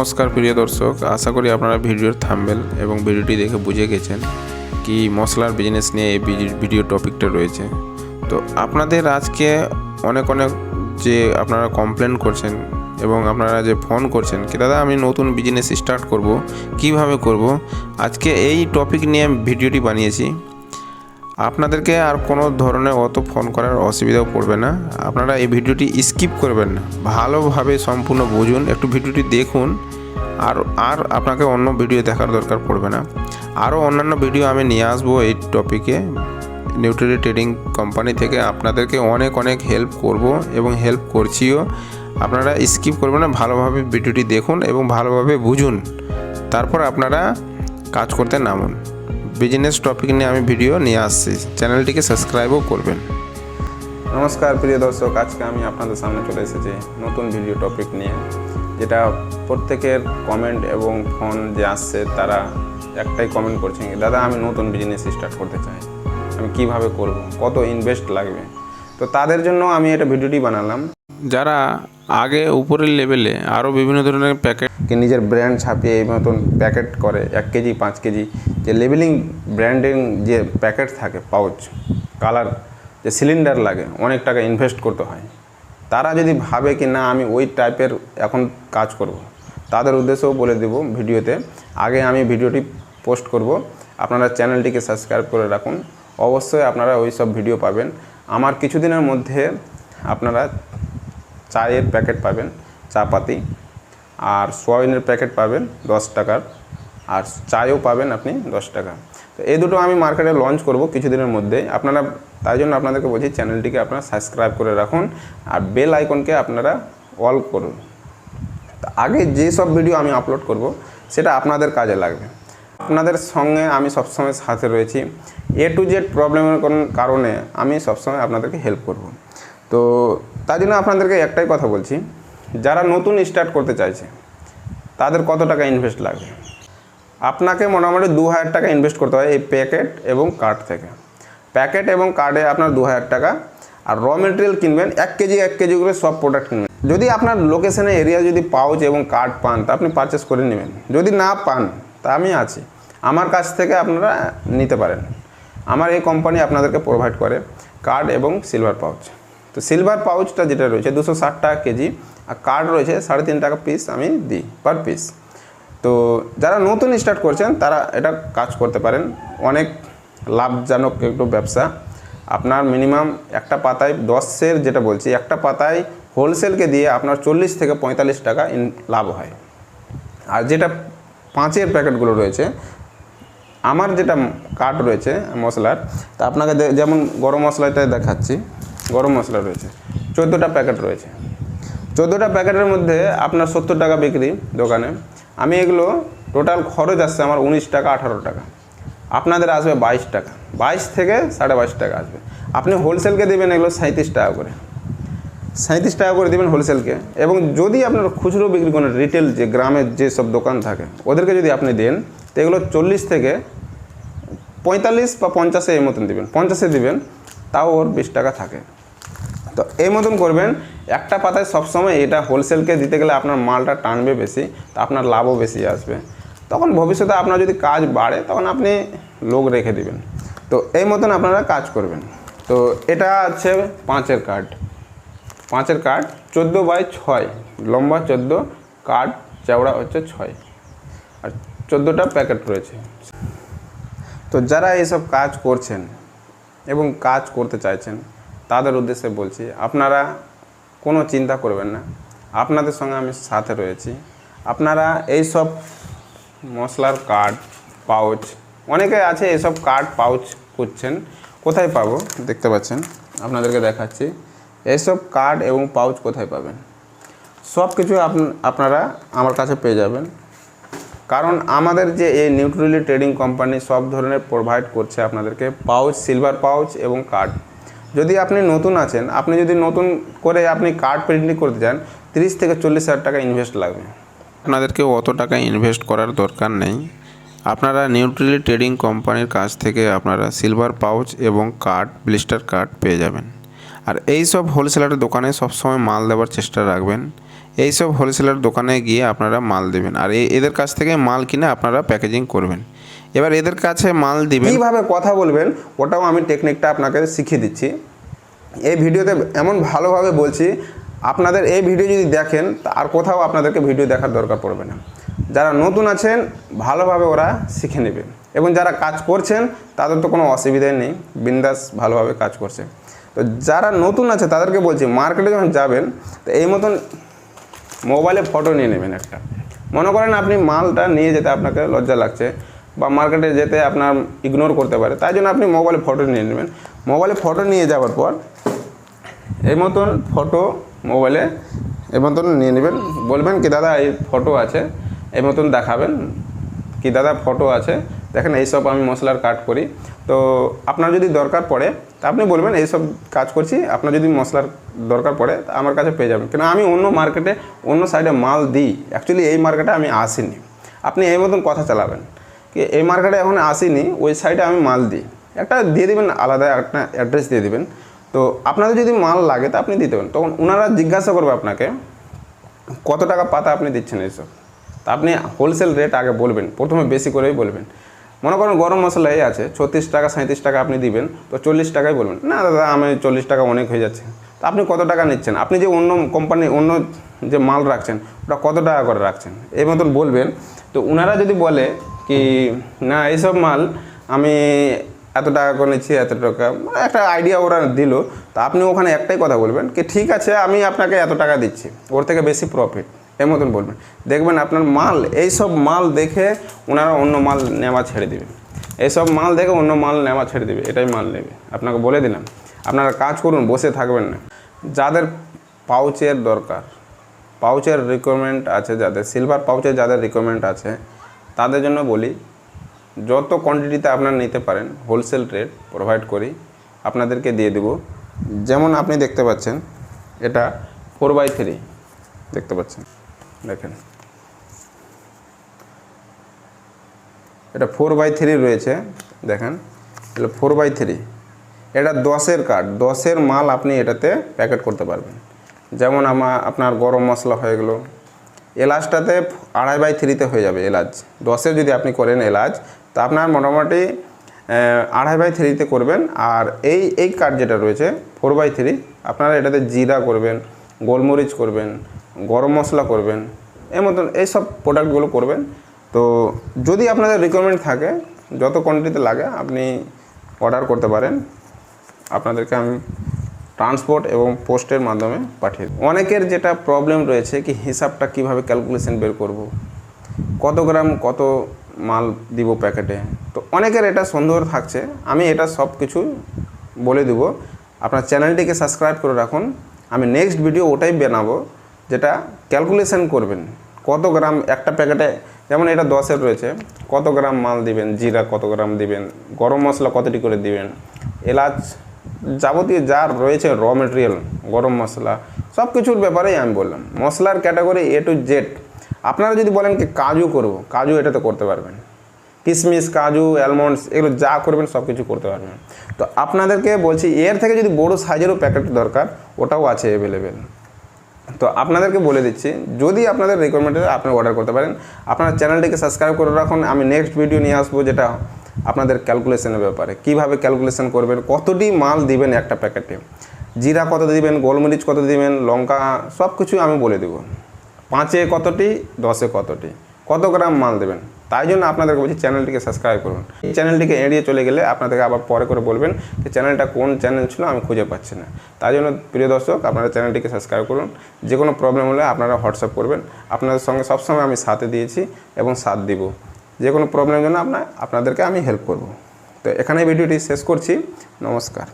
নমস্কার প্রিয় দর্শক, আশা করি আপনারা ভিডিওর থাম্বেল এবং ভিডিওটি দেখে বুঝে গেছেন কি মশলার বিজনেস নিয়ে এই ভিডি- ভিডিও টপিকটা রয়েছে। তো আপনাদের আজকে অনেক অনেক যে আপনারা কমপ্লেন করছেন এবং আপনারা যে ফোন করছেন কি, দাদা, আমি নতুন বিজনেস স্টার্ট করব, কীভাবে করব? আজকে এই টপিক নিয়ে ভিডিওটি বানিয়েছি। আপনাদেরকে আর কোনো ধরনের অত ফোন করার অসুবিধাও পড়বে না। আপনারা এই ভিডিওটি স্কিপ করবেন না। ভালোভাবে সম্পূর্ণ বুঝুন, একটু ভিডিওটি দেখুন, আর আর আপনাকে অন্য ভিডিও দেখার দরকার পড়বে না। আরও অন্যান্য ভিডিও আমি নিয়ে আসব এই টপিকে নিউট্রিলি ট্রেডিং কোম্পানি থেকে আপনাদেরকে অনেক অনেক হেল্প করব এবং হেল্প করছিও। আপনারা স্কিপ করবেন না, ভালোভাবে ভিডিওটি দেখুন এবং ভালোভাবে বুঝুন। তারপর আপনারা কাজ করতে নামুন। বিজনেস টপিক নিয়ে আমি ভিডিও নিয়ে আসছি। চ্যানেলটিকে সাবস্ক্রাইবও করবেন। নমস্কার প্রিয় দর্শক আজকে আমি আপনাদের সামনে চলে এসেছি নতুন ভিডিও টপিক নিয়ে যেটা প্রত্যেকের কমেন্ট এবং ফোন যে আসছে তারা একটাই কমেন্ট করছেন দাদা আমি নতুন বিজনেস স্টার্ট করতে চাই। আমি কীভাবে করব? কত ইনভেস্ট লাগবে? তো তাদের জন্য আমি এটা ভিডিওটি বানালাম। যারা আগে উপরের লেভেলে আরও বিভিন্ন ধরনের প্যাকেট নিজের ব্র্যান্ড ছাপিয়ে এই মতন প্যাকেট করে, এক কেজি, পাঁচ কেজি, যে লেবেলিং ব্র্যান্ডিং যে প্যাকেট থাকে পাউচ কালার যে সিলিন্ডার লাগে, অনেক টাকা ইনভেস্ট করতে হয়। তারা যদি ভাবে কি না, আমি ওই টাইপের এখন কাজ করব। তাদের উদ্দেশ্যেও বলে দেব ভিডিওতে। আগে আমি ভিডিওটি পোস্ট করব, আপনারা চ্যানেলটিকে সাবস্ক্রাইব করে রাখুন। অবশ্যই আপনারা ওই সব ভিডিও পাবেন। আমার কিছুদিনের মধ্যে আপনারা চায়ের প্যাকেট পাবেন, চা পাতি। আর সোয়াবিনের প্যাকেট পাবেন দশ টাকার আর চায়ও পাবেন আপনি দশ টাকা। তো এই দুটো আমি মার্কেটে লঞ্চ করব কিছুদিনের মধ্যে। আপনারা, তাই জন্য আপনাদেরকে বলছি চ্যানেলটিকে আপনারা সাবস্ক্রাইব করে রাখুন আর বেল আইকনকে আপনারা অল করুন। আগে যে সব ভিডিও আমি আপলোড করব, সেটা আপনাদের কাজে লাগবে। আপনাদের সঙ্গে আমি সবসময় সাথে রয়েছি। এ টু জেড প্রবলেমের কারণে আমি সবসময় আপনাদেরকে হেল্প করব। তো তাই জন্য আপনাদেরকে একটাই কথা বলছি যারা নতুন স্টার্ট করতে চাইছে, তাদের কত টাকা ইনভেস্ট লাগবে? আপনাকে মোটামুটি দু হাজার টাকা ইনভেস্ট করতে হয় এই প্যাকেট এবং কার্ড থেকে। প্যাকেট এবং কার্ডে আপনার দু হাজার টাকা, আর র মেটেরিয়াল কিনবেন, এক কেজি এক কেজি করে সব প্রোডাক্ট কিনবেন। যদি আপনার লোকেশনে এরিয়া যদি পাউচ এবং কার্ড পান, তা আপনি পারচেস করে নেবেন। যদি না পান, তা আমি আছি। আমার কাছ থেকে আপনারা নিতে পারেন। আমার এই কোম্পানি আপনাদেরকে প্রোভাইড করে কার্ড এবং সিলভার পাউচ তো সিলভার পাউচটা যেটা রয়েছে দুশো ষাট টাকা কেজি, আর কার্ড রয়েছে সাড়ে তিন টাকা পিস আমি দিই পার পিস তো যারা নতুন স্টার্ট করছেন, তারা এটা কাজ করতে পারেন। অনেক লাভজনক একটু ব্যবসা। আপনার মিনিমাম একটা পাতায় দশের যেটা বলছি, একটা পাতায় হোলসেলকে দিয়ে আপনার চল্লিশ থেকে পঁয়তাল্লিশ টাকা ইন লাভ হয়। আর যেটা পাঁচের প্যাকেটগুলো রয়েছে, আমার যেটা কাট রয়েছে মশলার, তা আপনাকে যেমন গরম মশলাটা দেখাচ্ছি। গরম মশলা রয়েছে। চোদ্দোটা প্যাকেট রয়েছে। চোদ্দোটা প্যাকেটের মধ্যে আপনার সত্তর টাকা বিক্রি দোকানে। আমি এগুলো টোটাল খরচ আসছে আমার উনিশ টাকা, আঠারো টাকা। আপনাদের আসবে বাইশ টাকা। বাইশ থেকে সাড়ে বাইশ টাকা আসবে। আপনি হোলসেলকে দেবেন এগুলো সাঁত্রিশ টাকা করে। সাঁত্রিশ টাকা করে দেবেন হোলসেলকে এবং যদি আপনার খুচরো বিক্রি করেন রিটেল যে গ্রামের যে সব দোকান থাকে, ওদেরকে যদি আপনি দেন, তো এগুলো চল্লিশ থেকে পঁয়তাল্লিশ বা পঞ্চাশে এই মতন দেবেন। পঞ্চাশে দিবেন, তাও ওর বিশ টাকা থাকে। তো এই মতন করবেন, একটা পাতায় সবসময় এটা হোলসেলকে দিতে গেলে আপনার মালটা টানবে বেশি, তো আপনার লাভও বেশি আসবে। তখন ভবিষ্যতে আপনার যদি কাজ বাড়ে, তখন আপনি লোক রেখে দিবেন। তো এই মতন আপনারা কাজ করবেন। তো এটা আছে পাঁচের কার্ড পাঁচের কার্ড চোদ্দ বাই ছয়, লম্বা চোদ্দ কার্ড চওড়া হচ্ছে ছয়। আর চোদ্দোটা প্যাকেট রয়েছে। তো যারা এইসব কাজ করছেন এবং কাজ করতে চাইছেন তাদের উদ্দেশ্যে বলছি, আপনারা কোনো চিন্তা করবেন না। আপনাদের সঙ্গে আমি সাথে রয়েছি। আপনারা এই সব মশলার কার্ড পাউচ, অনেকে আছে এসব কার্ড পাউচ করছেন কোথায় পাবো? দেখতে পাচ্ছেন, আপনাদেরকে দেখাচ্ছি। এইসব কার্ড এবং পাউচ কোথায় পাবেন? সব কিছু আপন- আপনারা আমার কাছে পেয়ে যাবেন। কারণ আমাদের যে এই নিউট্রিলি ট্রেডিং কোম্পানি সব ধরনের প্রোভাইড করছে আপনাদেরকে, পাউচ, সিলভার পাউচ এবং কার্ড যদি আপনি নতুন আছেন, আপনি যদি নতুন করে আপনি কার্ড প্রিন্টিং করতে চান, তিরিশ থেকে চল্লিশ হাজার টাকা ইনভেস্ট লাগবে। আপনাদেরকে অত টাকা ইনভেস্ট করার দরকার নেই। আপনারা নিউট্রিলি ট্রেডিং কোম্পানির কাছ থেকে আপনারা সিলভার পাউচ এবং কার্ড ব্লিস্টার কার্ড পেয়ে যাবেন। আর এই সব হোলসেলারের দোকানে সবসময় মাল দেওয়ার চেষ্টা রাখবেন। এইসব হোলসেলার দোকানে গিয়ে আপনারা মাল দেবেন। আর এদের কাছ থেকে মাল কিনে আপনারা প্যাকেজিং করবেন। এবার এদের কাছে মাল দিবেন। কীভাবে কথা বলবেন, ওটাও আমি টেকনিকটা আপনাকে শিখিয়ে দিচ্ছি। এই ভিডিওতে এমন ভালোভাবে বলছি, আপনাদের এই ভিডিও যদি দেখেন আর কোথাও আপনাদেরকে ভিডিও দেখার দরকার পড়বে না। যারা নতুন আছেন, ভালোভাবে ওরা শিখে নেবেন এবং যারা কাজ করছেন, তাদের তো কোনো অসুবিধাই নেই, বিন্দাস ভালোভাবে কাজ করছে। তো যারা নতুন আছে, তাদেরকে বলছি মার্কেটে যখন যাবেন, তো এই মতন মোবাইলে ফটো নিয়ে নেবেন একটা। মনে করেন আপনি মালটা নিয়ে যেতে আপনাকে লজ্জা লাগছে। বা মার্কেটে যেতে আপনার ইগনোর করতে পারে, তাই জন্য আপনি মোবাইলে ফটো নিয়ে নেবেন। মোবাইলে ফটো নিয়ে যাওয়ার পর এই মতন ফটো মোবাইলে এই মতন নিয়ে নেবেন। বলবেন কি, দাদা, এই ফটো আছে। এই মতন দেখাবেন কি, দাদা ফটো আছে। দেখেন, এইসব আমি মশলার কাট করি। তো আপনার যদি দরকার পড়ে, তা আপনি বলবেন, এইসব কাজ করছি, আপনার যদি মশলার দরকার পড়ে, তা আমার কাছে পেয়ে যাবেন। কেন, আমি অন্য মার্কেটে অন্য সাইডে মাল দিই। অ্যাকচুয়ালি এই মার্কেটে আমি আসিনি। আপনি এই মতন কথা চালাবেন। এই মার্কেটে এখন আসিনি, ওই সাইডে আমি মাল দিই। একটা দিয়ে দেবেন, আলাদা একটা অ্যাড্রেস দিয়ে দেবেন। তো আপনাদের যদি মাল লাগে, তা আপনি দিতে পারেন। তখন ওনারা জিজ্ঞাসা করবে আপনাকে, কত টাকা পাতা আপনি দিচ্ছেন এইসব? তা আপনি হোলসেল রেট আগে বলবেন, প্রথমে বেশি করেই বলবেন। মনে করেন গরম মশলা এই আছে, ছত্রিশ টাকা সাঁত্রিশ টাকা আপনি দিবেন, তো চল্লিশ টাকাই বলবেন। না দাদা, আমি চল্লিশ টাকা অনেক হয়ে যাচ্ছে। তা আপনি কত টাকা নিচ্ছেন? আপনি যে অন্য কোম্পানি অন্য যে মাল রাখছেন, ওটা কত টাকা করে রাখছেন? এই মতন বলবেন। তো ওনারা যদি বলে কি, না, এইসব মাল আমি এত টাকা করে নিচ্ছি, এত টাকা। একটা আইডিয়া ওরা দিল, তা আপনি ওখানে একটাই কথা বলবেন কি, ঠিক আছে, আমি আপনাকে এত টাকা দিচ্ছি, ওর থেকে বেশি প্রফিট এর মতন বলবেন। দেখবেন আপনার মাল, এইসব মাল দেখে ওনারা অন্য মাল নেওয়া ছেড়ে দেবে। এইসব মাল দেখে অন্য মাল নেওয়া ছেড়ে দেবে, এটাই মাল নেবে। আপনাকে বলে দিলাম, আপনারা কাজ করুন, বসে থাকবেন না। যাদের পাউচের দরকার পাউচের রিকোয়ারমেন্ট আছে যাদের সিলভার পাউচের যাদের রিকোয়ারমেন্ট আছে তাদের জন্য বলি, যত কোয়ান্টিটিতে আপনারা নিতে পারেন হোলসেল রেট প্রোভাইড করি, আপনাদেরকে দিয়ে দেব। যেমন আপনি দেখতে পাচ্ছেন, এটা ফোর বাই থ্রি দেখতে পাচ্ছেন, দেখেন। এটা ফোর বাই থ্রি রয়েছে, দেখেন, এটা ফোর বাই থ্রি এটা দশের কাঠ, দশের মাল আপনি এটাতে প্যাকেট করতে পারবেন। যেমন আমার আপনার গরম মশলা হয়ে গেলো এলাচটাতে আড়াই বাই থ্রিতে হয়ে যাবে এলাচ। দশে যদি আপনি করেন এলাচ, তা আপনার মোটামুটি আড়াই বাই থ্রিতে করবেন। আর এই এই কাঠ যেটা রয়েছে ফোর বাই থ্রি আপনারা এটাতে জিরা করবেন, গোলমরিচ করবেন, গরম মশলা করবেন, এর মতন এইসব প্রোডাক্টগুলো করবেন। তো যদি আপনাদের রিকোয়ারমেন্ট থাকে, যত কোয়ান্টিটিতে লাগে, আপনি অর্ডার করতে পারেন। আপনাদেরকে আমি ট্রান্সপোর্ট এবং পোস্টের মাধ্যমে পাঠিয়ে অনেকের যেটা প্রবলেম রয়েছে কি হিসাবটা কীভাবে ক্যালকুলেশন বের করব? কত গ্রাম কত মাল দিব প্যাকেটে তো অনেকের এটা সন্দেহ থাকছে। আমি এটা সব কিছু বলে দেব। আপনার চ্যানেলটিকে সাবস্ক্রাইব করে রাখুন। আমি নেক্সট ভিডিও ওটাই বানাবো, যেটা ক্যালকুলেশন করবেন। কত গ্রাম একটা প্যাকেটে যেমন এটা দশের রয়েছে, কত গ্রাম মাল দিবেন? জিরা কত গ্রাম দিবেন? গরম মশলা কতটি করে দিবেন? এলাচ যাবতীয় যা রয়েছে র মেটেরিয়াল গরম মশলা সব কিছুর ব্যাপারেই আমি বললাম। মশলার ক্যাটাগরি এ টু জেড আপনারা যদি বলেন কি কাজু করব, কাজু এটাতে করতে পারবেন। কিশমিশ কাজু অ্যালমন্ডস এগুলো যা করবেন সব কিছু করতে পারবেন। তো আপনাদেরকে বলছি, এর থেকে যদি বড় সাইজেরও প্যাকেট দরকার, ওটাও আছে অ্যাভেলেবেল তো আপনাদেরকে বলে দিচ্ছি, যদি আপনাদের রিকোয়ারমেন্টে আপনি অর্ডার করতে পারেন। আপনার চ্যানেলটিকে সাবস্ক্রাইব করে রাখুন। আমি নেক্সট ভিডিও নিয়ে আসব, যেটা আপনাদের ক্যালকুলেশনের ব্যাপারে। কীভাবে ক্যালকুলেশন করবেন? কতটি মাল দিবেন একটা প্যাকেটে? জিরা কত দিবেন? গোলমরিচ কত দিবেন? লঙ্কা সব কিছু আমি বলে দেবো। পাঁচে কতটি? দশে কতটি? কত গ্রাম মাল দেবেন? তাই জন্য আপনাদেরকে বলছি, চ্যানেলটিকে সাবস্ক্রাইব করুন। এই চ্যানেলটিকে এড়িয়ে চলে গেলে আপনাদেরকে আবার পরে করে বলবেন যে, চ্যানেলটা কোন চ্যানেল ছিল? আমি খুঁজে পাচ্ছি না। তাই জন্য প্রিয় দর্শক, আপনারা চ্যানেলটিকে সাবস্ক্রাইব করুন। যে কোনো প্রবলেম হলে আপনারা হোয়াটসঅ্যাপ করবেন। আপনাদের সঙ্গে সবসময় আমি সাথে দিয়েছি এবং সাথ দিব। যে কোনো প্রবলেমের জন্য আপনার আপনাদেরকে আমি হেল্প করব। তো এখানে ভিডিওটি শেষ করছি। নমস্কার।